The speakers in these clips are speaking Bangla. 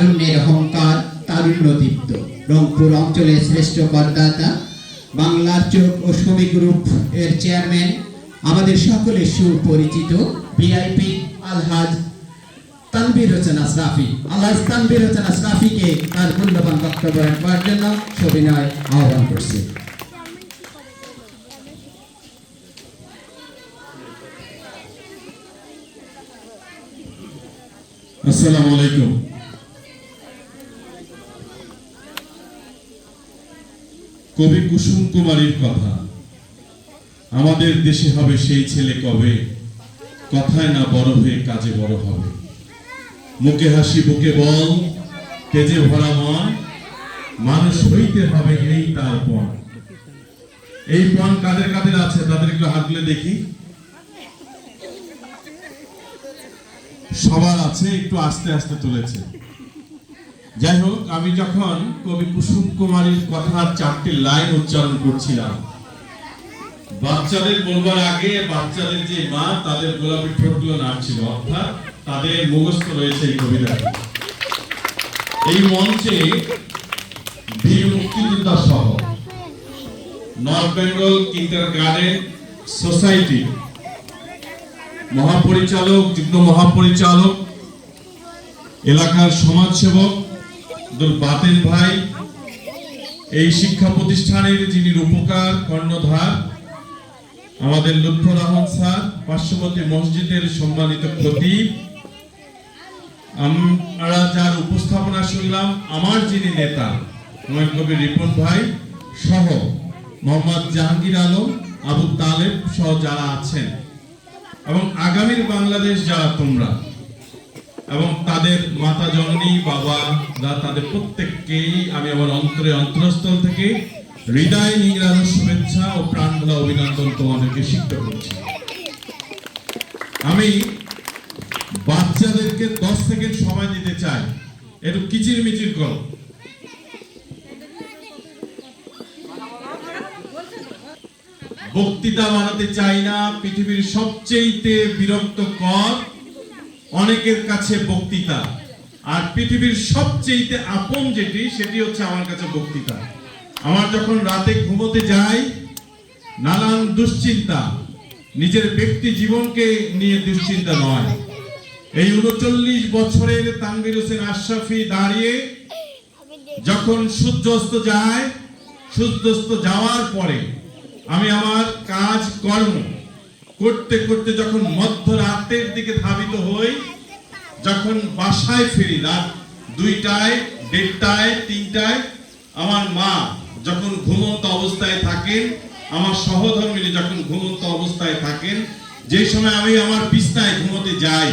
তারুণ্যের অহংকার তারুণ্য দীপ্ত। রংপুর অঞ্চলের শ্রেষ্ঠ করদাতা, বাংলার চোখ ও শ্রমিক গ্রুপ এর চেয়ারম্যান, আমাদের সকলের সুপরিচিত ভিআইপি আলহাজ তানবির আল্লাহ তানবির তার মূল্যবান বক্তব্য জন্য সবিনয় আহ্বান করছি। আসসালামু আলাইকুম। কবি কুসুম কুমারীর কথা। আমাদের দেশে হবে সেই ছেলে কবে? কথায় না বড় হয়ে কাজে বড় হবে। মুখে হাসি, বুকে বল, তেজে ভরা মন, মানুষ হইতে হবে এই তার পণ। এই পণ কাদের কাদের আছে? তাদের একটু হাত তুলে দেখি। সবার আছে, একটু আস্তে আস্তে তুলেছে। যাই হোক, আমি যখন কবি কুসুম কুমারীর কথার চারটি লাইন উচ্চারণ করছিলাম, বাচ্চাদের বলবার আগে বাচ্চাদের যে মা, তাদের গোলাপি ঠোঁটগুলো নাড়ছিল, অর্থাৎ তাদের মুখস্থ রয়েছে এই কবিতাটি। এই মঞ্চে বীর মুক্তিযোদ্ধা সহ north Bengal kindergarten society মহাপরিচালক, যুগ্ম মহাপরিচালক, এলাকার সমাজসেবক আব্দুল বাতেন ভাই, এই শিক্ষা প্রতিষ্ঠানের যিনি রূপকার, কর্ণধার, আমাদের রহমান স্যার, পার্শ্ববর্তী মসজিদের সম্মানিত আমরা যার উপস্থাপনা শুনলাম, আমার যিনি নেতা হুমায়ুন কবির রিপন ভাই সহ মোহাম্মদ জাহাঙ্গীর আলম, আবু তালেব সহ যারা আছেন, এবং আগামীর বাংলাদেশ যারা তোমরা এবং তাদের মাতা জননী, বাবা যা তাদের প্রত্যেককেই আমি আমার অন্তরে অন্তরস্থল থেকে হৃদয় নিংড়ানো শুভেচ্ছা ও প্রাণভরা অভিনন্দন তোমাদেরকে শিক্ষা করছি। আমি বাচ্চাদেরকে দশ সেকেন্ড সময় দিতে চাই। একটু কিচির মিচির করো। বক্তৃতা বানাতে চাই না। পৃথিবীর সবচেয়েতে বিরক্তকর অনেকের কাছে বক্তৃতা। আর পৃথিবীর সবচেয়েতে আপন যেটি, সেটি হচ্ছে আমার কাছে বক্তৃতা। আমার যখন রাতে ঘুমোতে যাই, নানান দুশ্চিন্তা, নিজের ব্যক্তি জীবনকে নিয়ে দুশ্চিন্তা নয়। এই উনচল্লিশ বছরের তানবির হোসেন আশরাফি দাঁড়িয়ে যখন সূর্যাস্ত যায়, সূর্যাস্ত যাওয়ার পরে আমি আমার কাজ কর্ম করতে করতে যখন মধ্যরাতের দিকে ধাবিত হই, যখন বাসায় ফিরি, রাত দুইটায়, দেড়টায়, তিনটায়, আমার মা যখন ঘুমন্ত অবস্থায় থাকেন, আমার সহধর্মিনী যখন ঘুমন্ত অবস্থায় থাকেন, যে সময় আমি আমার বিছনায় ঘুমোতে যাই,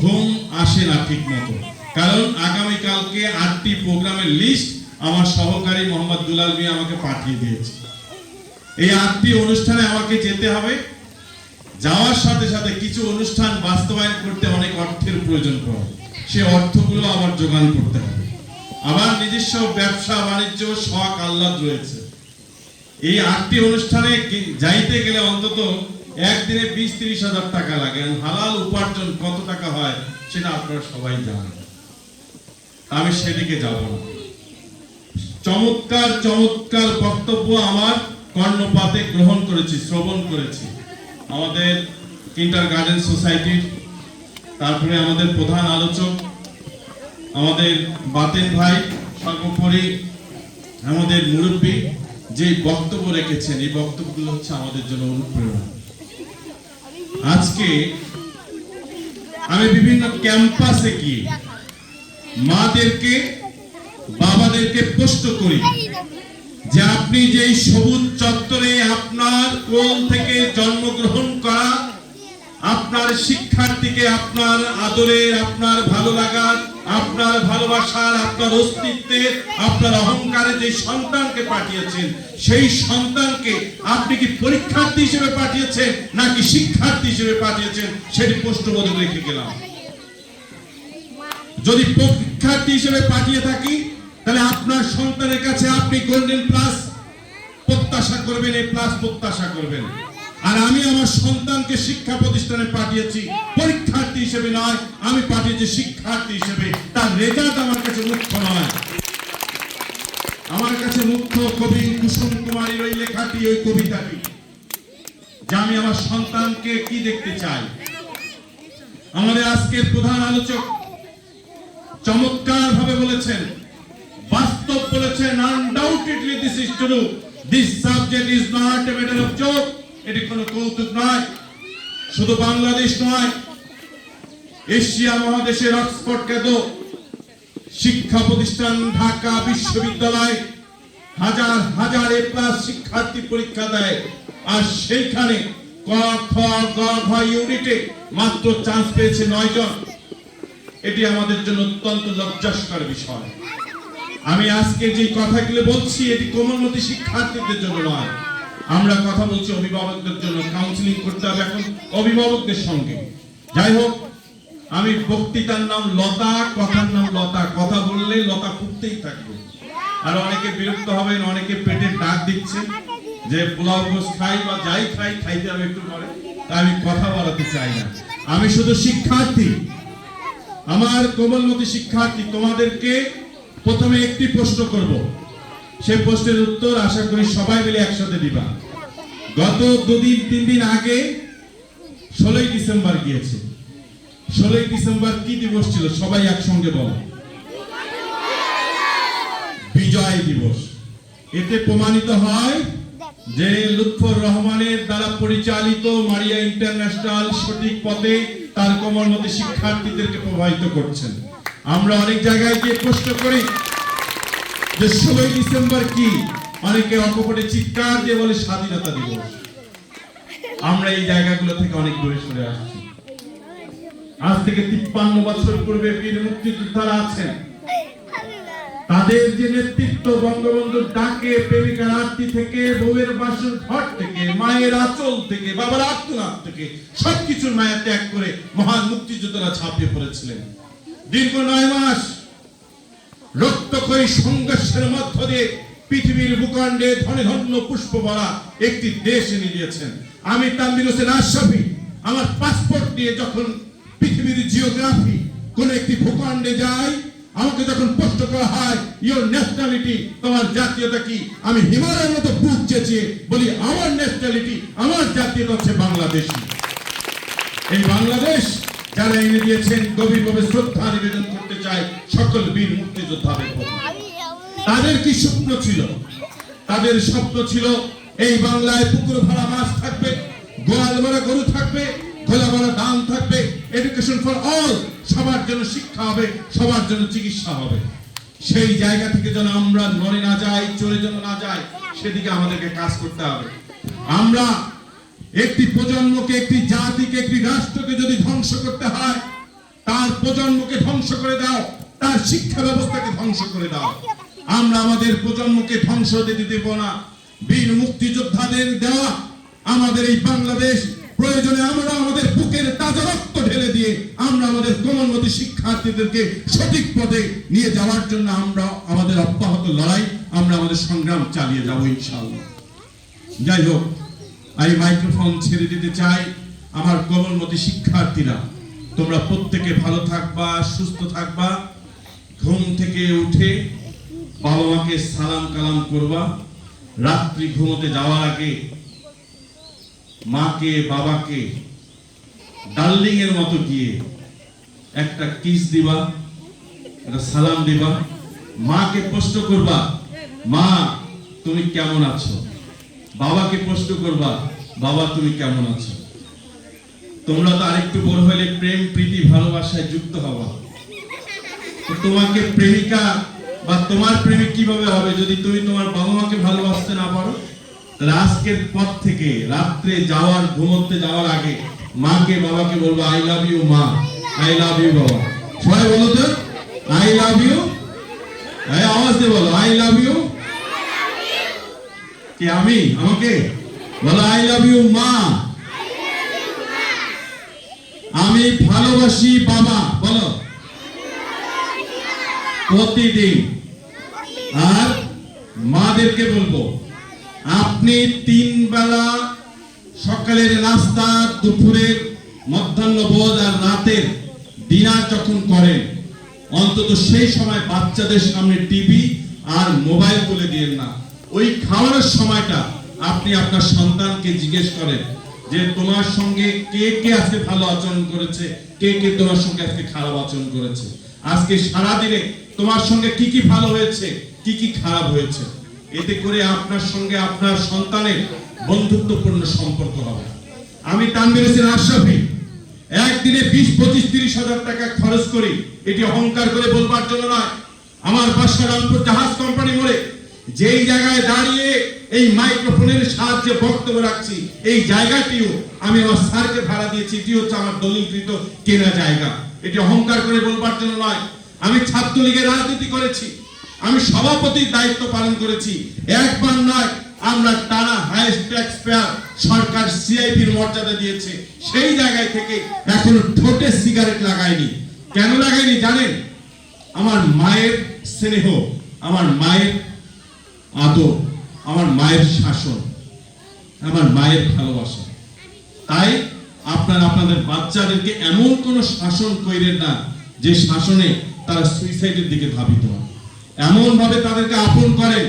ঘুম আসে না ঠিক মতো কারণ আগামীকালকে আটটি প্রোগ্রামের লিস্ট আমার সহকারী মোহাম্মদ দুলাল মিয়া আমাকে পাঠিয়ে দিয়েছে। এই আটটি অনুষ্ঠানে আমাকে যেতে হবে যাওয়ার সাথে সাথে কিছু অনুষ্ঠান বাস্তবায়ন করতে অনেক অর্থের প্রয়োজন পড়ে। সে অর্থগুলো আবার যোগান করতে হবে। আবার নিজস্ব ব্যবসা, বাণিজ্য, শখ, আহ্লাদ রয়েছে। এই আটটি অনুষ্ঠানে যাইতে গেলে অন্তত একদিনে বিশ তিরিশ হাজার টাকা লাগে। হালাল উপার্জন কত টাকা হয়, সেটা আপনারা সবাই জানেন। আমি সেদিকে যাব না। চমৎকার চমৎকার বক্তব্য আমার কর্ণপাতে গ্রহণ করেছি, শ্রবণ করেছি। আমাদের কিন্টার গার্ডেন সোসাইটির তারপরে আমাদের প্রধান আলোচক, আমাদের বাতেন ভাই, সর্বোপরি আমাদের মুরব্বী, যে বক্তব্য রেখেছেন, এই বক্তব্যগুলো হচ্ছে আমাদের জন্য অনুপ্রেরণা। আজকে আমি বিভিন্ন ক্যাম্পাসে গিয়ে মাদেরকে, বাবাদেরকে প্রশ্ন করি। যে আপনি যে সবুজ চত্বরে আপনার কোল থেকে জন্মগ্রহণ করা, আপনার শিক্ষার্থীকে আপনার আদরের, আপনার ভালো লাগার আপনার ভালোবাসার, আপনার অস্তিত্বে আপনার অহংকারে যে সন্তানকে পাঠিয়েছেন, সেই সন্তানকে আপনি কি পরীক্ষার্থী হিসেবে পাঠিয়েছেন নাকি শিক্ষার্থী হিসেবে পাঠিয়েছেন, সেটি প্রশ্নবোধক রেখে গেলাম। যদি পরীক্ষার্থী হিসেবে পাঠিয়ে থাকি তাহলে আপনার সন্তানের কাছে আপনি গোল্ডেন প্লাস প্রত্যাশা করবেন, এই প্লাস প্রত্যাশা করবেন। আর আমি আমার সন্তানকে শিক্ষা প্রতিষ্ঠানে পাঠিয়েছি, পরীক্ষার্থী হিসেবে নয়, আমি পাঠিয়েছি শিক্ষার্থী হিসেবে। তার রেজাল্ট আমার কাছে মুখ্য নয়। আমার কাছে মুখ্য কবি কুসুম কুমারীর ওই লেখাটি, ওই কবিতাটি, যে আমি আমার সন্তানকে কি দেখতে চাই? আমাদের আজকের প্রধান আলোচক চমৎকার ভাবে বলেছেন বাস্তব বলেছেন undoubtedly this is true this subject is not a matter of joke এটি কোনো কৌতুক নয়। শুধু বাংলাদেশ নয়, এশিয়া মহাদেশের অক্সফোর্ড খ্যাত শিক্ষা প্রতিষ্ঠান ঢাকা বিশ্ববিদ্যালয় হাজার হাজার এ প্লাস শিক্ষার্থী পরীক্ষা দেয়। আর সেইখানে ক, খ, গ, ঘ ইউনিটে মাত্র চান্স পেয়েছে নয় জন। এটি আমাদের জন্য অত্যন্ত লজ্জাস্কর বিষয়। আমি আজকে যে কথাগুলো বলছি, এটি কোমলমতি শিক্ষার্থীদের জন্য নয়। আমরা কথা বলছি অভিভাবকদের জন্য কাউন্সিলিং করতে হবে এখন অভিভাবকদের সঙ্গে। যাই হোক, আমি বক্তৃতার নাম লতা, কথার নাম লতা। কথা বললে লতা ফুটতেই থাকবে। আর অনেকে বিরক্ত হবেন, অনেকে পেটে ডাক দিচ্ছে যে পোলাও গোস খাই বা যাই খাই, খাইতে হবে একটু পরে। তা আমি কথা বলাতে চাই না। আমি শুধু শিক্ষার্থী। আমার কোমলমতি শিক্ষার্থী, তোমাদেরকে প্রথমে একটি প্রশ্ন করব। সেই প্রশ্নের উত্তর আশা করি সবাই মিলে একসাথে দিবা। গত দুদিন, তিন দিন আগে ষোলোই ডিসেম্বর গিয়েছে। ষোলোই ডিসেম্বর কি দিবস ছিল? সবাই একসঙ্গে বলো। বিজয় দিবস। এতে প্রমাণিত হয় যে লুৎফর রহমানের দ্বারা পরিচালিত মারিয়া ইন্টারন্যাশনাল সঠিক পথে তার কমলমতি শিক্ষার্থীদেরকে প্রভাবিত করছেন। আমরা অনেক জায়গায় গিয়ে প্রশ্ন করি যে ষোলোই ডিসেম্বর কি? অনেকে অকপটে চিৎকার দিয়ে বলে স্বাধীনতা দিবস। আমরা এই জায়গাগুলো থেকে অনেক দূরে সরে আসছি। আজ থেকে তিপ্পান্ন বছর পূর্বে বীর মুক্তিযোদ্ধারা আছেন। তাদের যে নেতৃত্ব বঙ্গবন্ধুর ডাকে, প্রেমিকার আরতি থেকে, বউয়ের বাসর ঘর থেকে, মায়ের আচল থেকে, বাবার আত্মনাথ থেকে, সবকিছুর মায়া ত্যাগ করে মহান মুক্তিযোদ্ধারা ছাপিয়ে পড়েছিলেন। দীর্ঘ নয় মাস রক্তক্ষয়ী সংঘর্ষের মধ্য দিয়ে পৃথিবীর ভূখণ্ডে ধনে ধন্য পুষ্প ভরা একটি দেশ এনে দিয়েছেন। আমি তানবির হোসেন আশরাফি, আমার পাসপোর্ট দিয়ে যখন পৃথিবীর জিওগ্রাফি কোন একটি ভূখণ্ডে যাই, আমাকে যখন প্রশ্ন করা হয় ইওর ন্যাশনালিটি তোমার জাতীয়তা কি? আমি হিমালয়ের মতো বুক চেঁচিয়ে বলি, আমার ন্যাশনালিটি আমার জাতীয়তা হচ্ছে বাংলাদেশী এই বাংলাদেশ যারা এনে দিয়েছেন গভীরভাবে শ্রদ্ধা নিবেদন করতে চাই সকল বীর মুক্তিযোদ্ধাদের তাদের কি স্বপ্ন ছিল? তাদের স্বপ্ন ছিল, এই বাংলায় পুকুর ভরা মাছ থাকবে, গোয়াল ভরা গরু থাকবে, খোলা ভরা ধান থাকবে এডুকেশন ফর অল সবার জন্য শিক্ষা হবে, সবার জন্য চিকিৎসা হবে। সেই জায়গা থেকে যেন আমরা নড়ে না যাই, চলে যেন না যাই, সেদিকে আমাদেরকে কাজ করতে হবে। আমরা একটি প্রজন্মকে, একটি জাতিকে, একটি রাষ্ট্রকে যদি ধ্বংস করতে হয়, তার প্রজন্মকে ধ্বংস করে দাও, তার শিক্ষা ব্যবস্থাকে ধ্বংস করে দাও। আমরা আমাদের প্রজন্মকে ধ্বংস দিতে দেব না। বীর মুক্তিযোদ্ধাদের দেওয়া আমাদের এই বাংলাদেশ প্রয়োজনে আমরা আমাদের বুকের তাজা রক্ত ঢেলে দিয়ে আমরা আমাদের কোমলমতি শিক্ষার্থীদেরকে সঠিক পথে নিয়ে যাওয়ার জন্য আমরা আমাদের অব্যাহত লড়াই, আমরা আমাদের সংগ্রাম চালিয়ে যাব ইনশাআল্লাহ। যাই হোক আমি মাইক্রোফোন ছেড়ে দিতে চাই। আমার কোমলমতি শিক্ষার্থীরা, তোমরা প্রত্যেকে ভালো থাকবা, সুস্থ থাকবা, ঘুম থেকে উঠে বাবা মাকে সালাম কালাম করবা। রাত্রি ঘুমোতে যাওয়ার আগে মাকে, বাবাকে ডার্লিং এর মতো গিয়ে একটা কিস দিবা, একটা সালাম দিবা। মাকে প্রশ্ন করবা, মা, তুমি কেমন আছো? বাবাকে প্রশ্ন করবা, বাবা, তুমি কেমন আছো? তোমরা তো আরেকটু বড় হলে প্রেম, প্রীতি, ভালোবাসায় যুক্ত হবা। তোমাকে প্রেমিকা বা তোমার প্রেমিক কীভাবে হবে? যদি তুমি তোমার বাবা মাকে ভালোবাসতে না পারো আজকের পর থেকে রাত্রে যাওয়ার, ঘুমোতে যাওয়ার আগে মাকে, বাবাকে বলব, আই লাভ ইউ, মা। আই লাভ ইউ, বাবা। সবাই বলো তো, আই লাভ ইউ? আওয়াজ দিয়ে বলো, আই লাভ ইউ? কে আমি? আমাকে? বলো আই লাভ ইউ মা। আমি ভালোবাসি বাবা। বলো। প্রতিদিন। আর মাদেরকে বলব, আপনি তিন বেলা সকালের নাস্তা, দুপুরের মধ্যাহ্নভোজ আর রাতের ডিনার যখন করেন, অন্তত সেই সময় বাচ্চাদের সামনে টিভি আর মোবাইল তুলে দিয়েন না। ওই খাওয়ানোর সময়টা আপনি আপনার সন্তানকে জিজ্ঞেস করেন যে, তোমার সঙ্গে কে কে আজকে ভালো আচরণ করেছে? কে কে তোমার সঙ্গে আজকে খারাপ আচরণ করেছে? আজকে সারা দিনে তোমার সঙ্গে কি কি ভালো হয়েছে? কি কি খারাপ হয়েছে? এতে করে আপনার সঙ্গে আপনার সন্তানের বন্ধুত্বপূর্ণ সম্পর্ক হবে। আমি তানভীর হোসেন আশরাফি। একদিনে বিশ, পঁচিশ, তিরিশ হাজার টাকা খরচ করি। এটি অহংকার করে বলবার জন্য নয়। আমার বাসা রামপুর জাহাজ কোম্পানি মোড়ে যেই জায়গায় দাঁড়িয়ে এই মাইক্রোফোনের সাহায্যে বক্তব্য রাখছি, এই জায়গাটিও আমি আমার স্যারকে ভাড়া দিয়েছি। এটি হচ্ছে আমার দলিলকৃত কেনা জায়গা। এটি অহংকার করে বলবার জন্য নয়। আমি ছাত্রলীগের রাজনীতি করেছি। আমি সভাপতির দায়িত্ব পালন করেছি। একবার নয়, আমরা টানা হাইস্ট ট্যাক্স পেয়ার সরকার সিআইপির মর্যাদা দিয়েছে। সেই জায়গায় থেকে এখনও ঠোঁটে সিগারেট লাগায়নি কেন লাগায়নি জানেন? আমার মায়ের স্নেহ, আমার মায়ের আদর, আমার মায়ের শাসন, আমার মায়ের ভালোবাসা। তাই আপনারা আপনাদের বাচ্চাদেরকে এমন কোন শাসন কইরেন না, যে শাসনে তারা সুইসাইডের দিকে ধাবিত হয় এমন ভাবে তাদেরকে আপন করেন,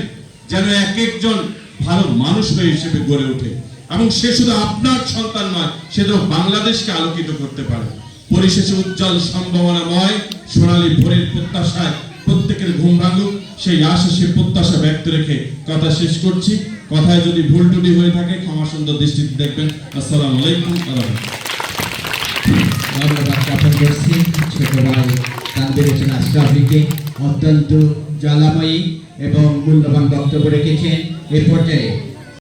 যেন এক একজন ভালো মানুষ হয়ে হিসেবে গড়ে ওঠে। এবং সে শুধু আপনার সন্তান নয়, সে তো বাংলাদেশকে আলোকিত করতে পারে। পরিশেষে উজ্জ্বল সম্ভাবনাময় সোনালী ভোরের প্রত্যাশায় প্রত্যেকের ঘুম ভাঙুক। সেই আশা সে প্রত্যাশা ব্যক্ত রেখে কথা শেষ করছি। কথায় যদি ভুল টুটি হয়ে থাকে, ক্ষমা সুন্দর দৃষ্টিতে দেখবেন। আসসালামু আলাইকুম ধন্যবাদ জ্ঞাপন করছি। ছোট আশরাফিকে অত্যন্ত জ্বালাময়ী এবং মূল্যবান বক্তব্য রেখেছেন। এ পর্যায়ে